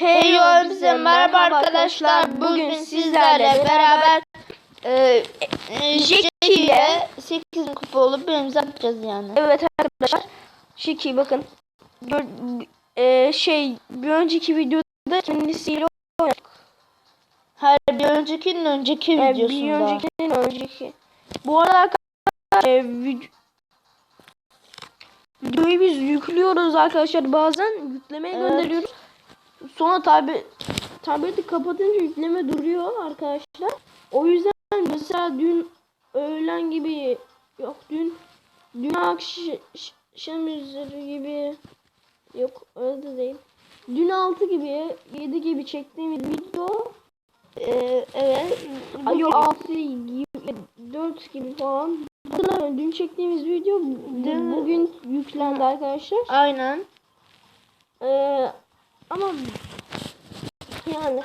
Hey bize merhaba arkadaşlar. Bugün sizlerle beraber e, e, Jackie ile 8 kupa olup birimizi atacağız yani. Evet arkadaşlar. Şiki bakın. Gör, e, şey bir önceki videoda kendisiyle oynadık. Her bir öncekinin önceki E, bir videosunda. öncekinin önceki. Bu arada arkadaşlar e, vid- videoyu biz yüklüyoruz arkadaşlar bazen yüklemeye Evet. gönderiyoruz. Sonra tabi tableti kapatınca yükleme duruyor arkadaşlar. O yüzden mesela dün öğlen gibi yok dün dün akşam üzeri gibi yok öyle de değil. Dün 6 gibi 7 gibi çektiğimiz video E, evet. Ay yok 6 gibi 4 gibi falan. Hatırlamıyorum. Dün çektiğimiz video Dün- bugün yüklendi arkadaşlar. Aynen. Ee, ama yani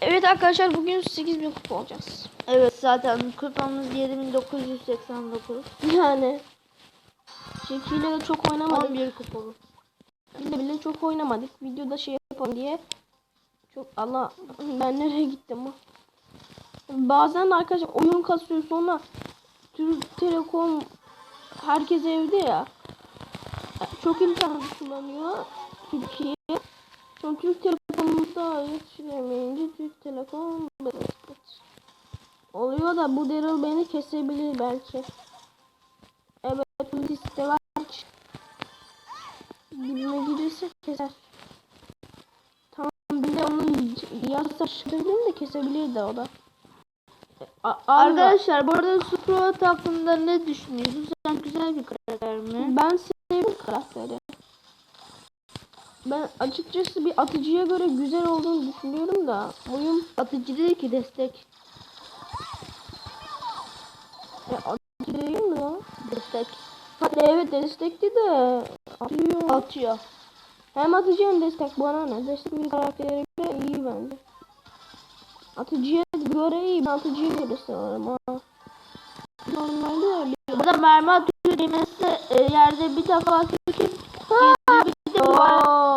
Evet arkadaşlar bugün 8000 kupa olacağız. Evet zaten kupamız 7989. Yani Şekiyle de çok oynamadık. 11 kupalı. Bile bile çok oynamadık. Videoda şey yapalım diye. Çok Allah ben nereye gittim bu? Bazen arkadaşlar oyun kasıyor sonra Türk Telekom herkes evde ya. Çok internet kullanıyor Türkiye. Sonra Türk Telekom'da yetiştiremeyince Türk bıt. Oluyor da bu Daryl beni kesebilir belki. Evet bu liste var. Dibime girirse keser. Tamam bir de onun yazsa şükredeyim de kesebilir de o da. A- Arkadaşlar bu arada Sprout hakkında ne düşünüyorsunuz? Sen güzel bir karakter mi? ben sevdim karakteri. Ben açıkçası bir atıcıya göre güzel olduğunu düşünüyorum da oyun Atıcı değil ki destek. e, atıcı değil mi lan? Destek. Hadi evet destekti de atıyor. Atıyor. Hem atıcı hem destek bana ne? Destek bir karaktere göre iyi bence. Atıcıya göre iyi. Ben atıcıya göre severim ha. Normalde öyle. Burada mermi atıyor demesi e, yerde bir defa geziyor, bir de, duvar,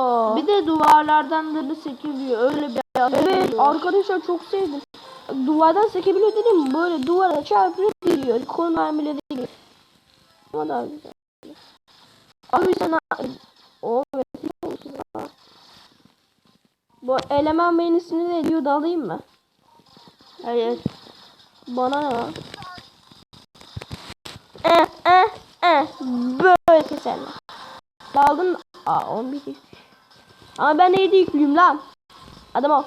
Da sekiliyor. Öyle bir Evet arkadaşlar çok sevdim. Duvardan sekebiliyor dedim? Böyle duvara çarpıyor geliyor. Konu mermileri gibi. Ama daha güzel. Abi sen o Bu eleman beni sinir ediyor da mı? Evet. Bana ne lan? Eh eh eh. Böyle keserler. Aldın? Aa 11 kişi. Ama ben neydi yüklüyüm lan? Adam ol.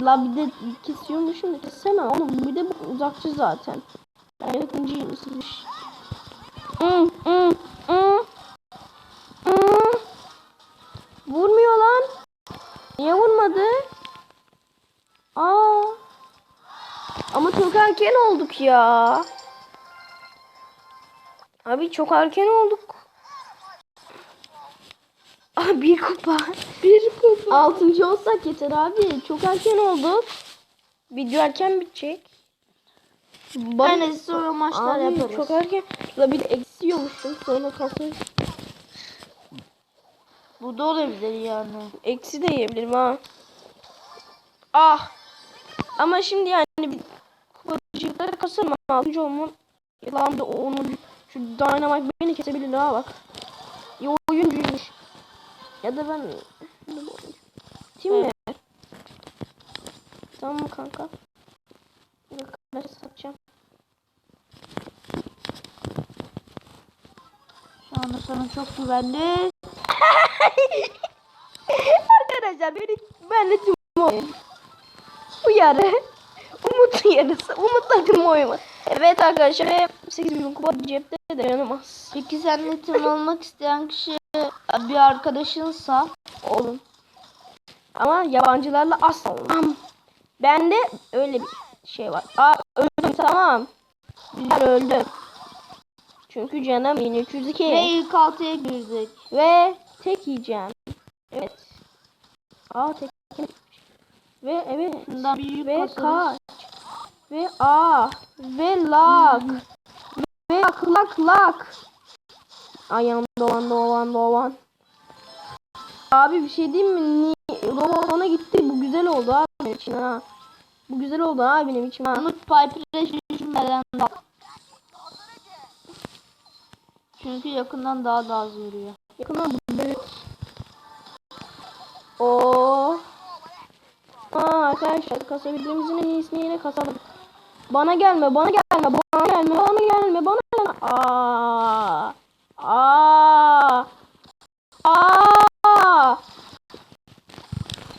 La bir de kesiyormuşum da kesemem. Oğlum bir de bu uzakçı zaten. Ben yakıncıyım ısınmış. Hmm, hmm, hmm. Hmm. Vurmuyor lan. Niye vurmadı? Aa. Ama çok erken olduk ya. Abi çok erken olduk. Aa, bir kupa. Bir kupa. Altıncı olsak yeter abi. Çok erken olduk. Video erken bitecek. Ben sonra maçlar Abi, yaparız. Çok erken. La bir de eksiyormuşum. Sonra kasır. Bu da olabilir yani. Eksi de yiyebilirim ha. Ah. Ama şimdi yani bir kupacıkları kasarım altıncı olmam. Lan da onun şu dynamite beni kesebilir ha bak. Ya da ben Kim mi? Tamam mı kanka? Ben satacağım. Şu anda sana çok güvenli. Arkadaşlar beni benle tüm oyun. Bu yarı. Umut'un yarısı. Umut'la tüm oyun. Evet arkadaşlar 8000 kupa cepte de yanılmaz. Peki seninle tim olmak isteyen kişi bir arkadaşınsa Olun. Ama yabancılarla asla olmam. Bende öyle bir şey var. Aa öldüm tamam. Güzel öldüm. Çünkü canım 1302. ve ilk altıya girdik. Ve tek yiyeceğim. Evet. Aa tek. Ve evet. Büyük Ve kasarız. kaç. Ve A. Ve lak. Ve lak lak lak. Ayağım dolan dolan dolan. Abi bir şey diyeyim mi? Ona gitti. Bu güzel oldu abi benim için ha. Bu güzel oldu abi benim için ha. Umut Piper'e düşünmeden bak. Çünkü yakından daha da az vuruyor. Yakından bu büyük. Oo. Aa, arkadaşlar kasabildiğimizin en iyisini yine kasalım. Bana gelme, bana gelme, bana gelme, bana gelme, bana gelme. Aa. Aa.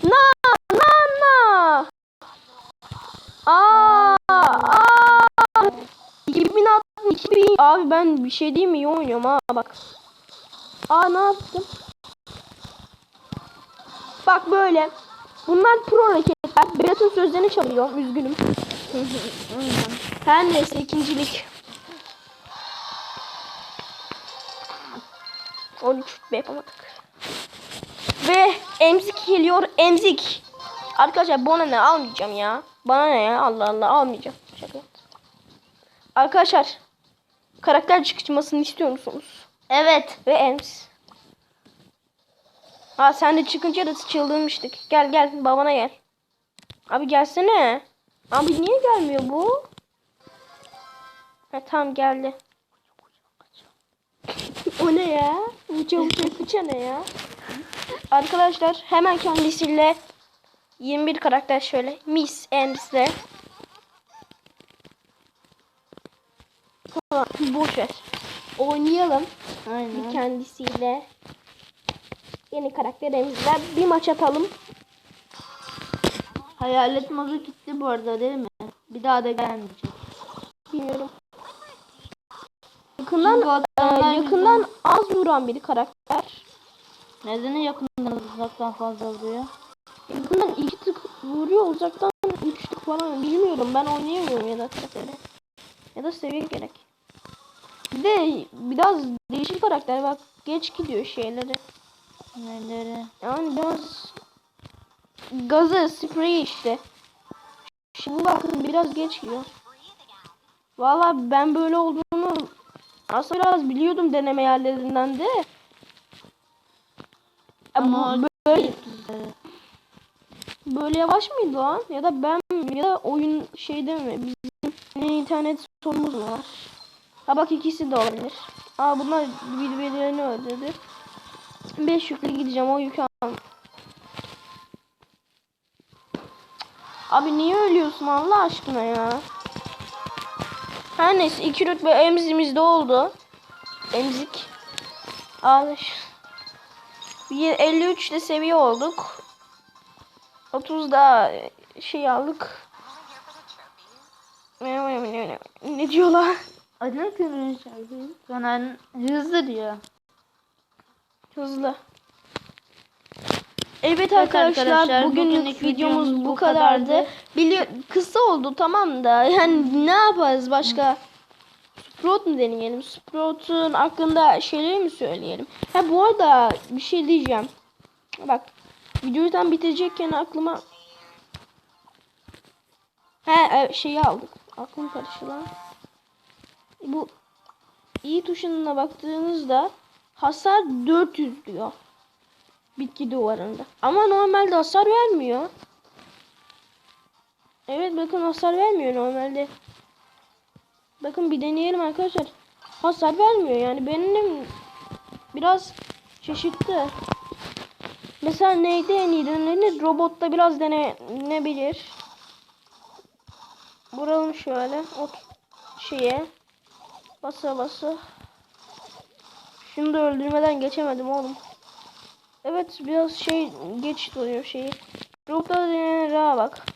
Na na na. Aa. Aa. 2060 2000 abi ben bir şey diyeyim mi iyi oynuyorum ha bak. Aa ne yaptım? Bak böyle. Bunlar pro hareketler. Berat'ın sözlerini çalıyorum. Üzgünüm. Her neyse ikincilik. 13 be yapamadık. Ve emzik geliyor. Emzik. Arkadaşlar bana ne almayacağım ya. Bana ne ya Allah Allah almayacağım. Şaka. Arkadaşlar karakter çıkışmasını istiyor musunuz? Evet. Ve Ems. Aa sen de çıkınca da çıldırmıştık. Gel gel babana gel. Abi gelsene. Abi niye gelmiyor bu? Ha tamam geldi. o ne ya? Bu çabuk fıça ne ya? Arkadaşlar hemen kendisiyle 21 karakter şöyle. Miss Ems'le. Tamam boş ver. Oynayalım Aynen. kendisiyle yeni karakterimizle bir maç atalım. Hayalet modu gitti bu arada değil mi? Bir daha da gelmeyecek. Bilmiyorum. Yakından e, yakından az vuran bir karakter. Neden yakından uzaktan fazla vuruyor? Yakından iki tık vuruyor uzaktan üç tık falan bilmiyorum ben oynayamıyorum ya da karakteri. Ya da seviye gerek. Bir de biraz değişik karakter bak geç gidiyor şeyleri. Neleri? Yani biraz gazı, spreyi işte. Şimdi bakın biraz geç gidiyor. Valla ben böyle olduğunu aslında biraz biliyordum deneme yerlerinden de. Ama böyle, böyle yavaş mıydı lan? Ya da ben ya da oyun şeyde mi? Bizim internet sorunumuz mu var? Ha bak ikisi de olabilir. Aa bunlar birbirlerini öldürdü. 5 yükle gideceğim o yükü al. Abi niye ölüyorsun Allah aşkına ya? Her neyse iki rütbe emzimizde oldu. Emzik. Abi. Şu- Bir 53 de seviye olduk. 30 da şey aldık. Ne diyorlar? Adını kırmızı şarkıyı. Sonra hızlı diyor. Hızlı. Evet arkadaşlar, arkadaşlar, bugünlük bugünlük videomuz bu kadardı. kadardı. Bili kısa oldu tamam da yani ne yaparız başka? Sprout mu deneyelim? Sprout'un hakkında şeyleri mi söyleyelim? Ha bu arada bir şey diyeceğim. Bak videoyu tam bitirecekken aklıma He şeyi aldık. Aklım karıştı lan. Bu iyi tuşuna baktığınızda hasar 400 diyor. Bitki duvarında. Ama normalde hasar vermiyor. Evet bakın hasar vermiyor normalde. Bakın bir deneyelim arkadaşlar. Hasar vermiyor yani benim biraz şaşırttı. Mesela neydi en iyi denenir? Robotta biraz denenebilir. Vuralım şöyle. O şeye. Basa basa. Şunu da öldürmeden geçemedim oğlum. Evet biraz şey geç oluyor şeyi. Robotta denenir ha bak.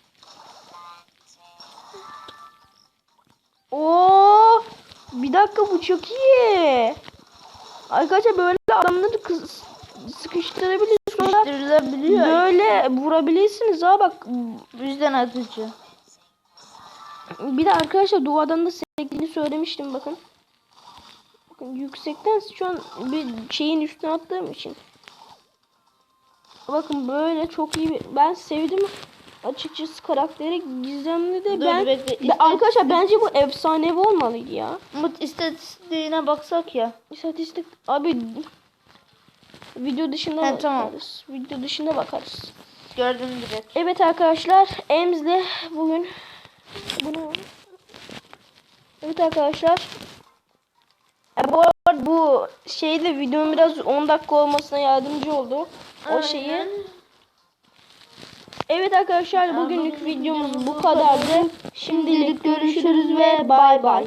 Oo! Bir dakika bu çok iyi. Arkadaşlar böyle adamları kız sıkıştırabilir sonra Sıkıştırılabiliyor. böyle vurabilirsiniz ha bak. Yüzden atıcı. Bir de arkadaşlar duvardan da sektiğini söylemiştim bakın. Bakın yüksekten şu an bir şeyin üstüne attığım için. Bakın böyle çok iyi bir... Ben sevdim açıkçası karakteri gizemli de Dur, ben... bekle, Ben- arkadaşlar bence bu efsanevi olmalıydı ya. Umut istatistiğine baksak ya. İstatistik abi Video dışında He, bakarız. tamam. Video dışında bakarız. Gördüm direkt. Evet arkadaşlar Ems'le bugün bunu Evet arkadaşlar E, bu bu şeyde videonun biraz 10 dakika olmasına yardımcı oldu. O şeyi. Evet arkadaşlar bugünlük videomuz bu kadardı. Şimdilik görüşürüz ve bay bay.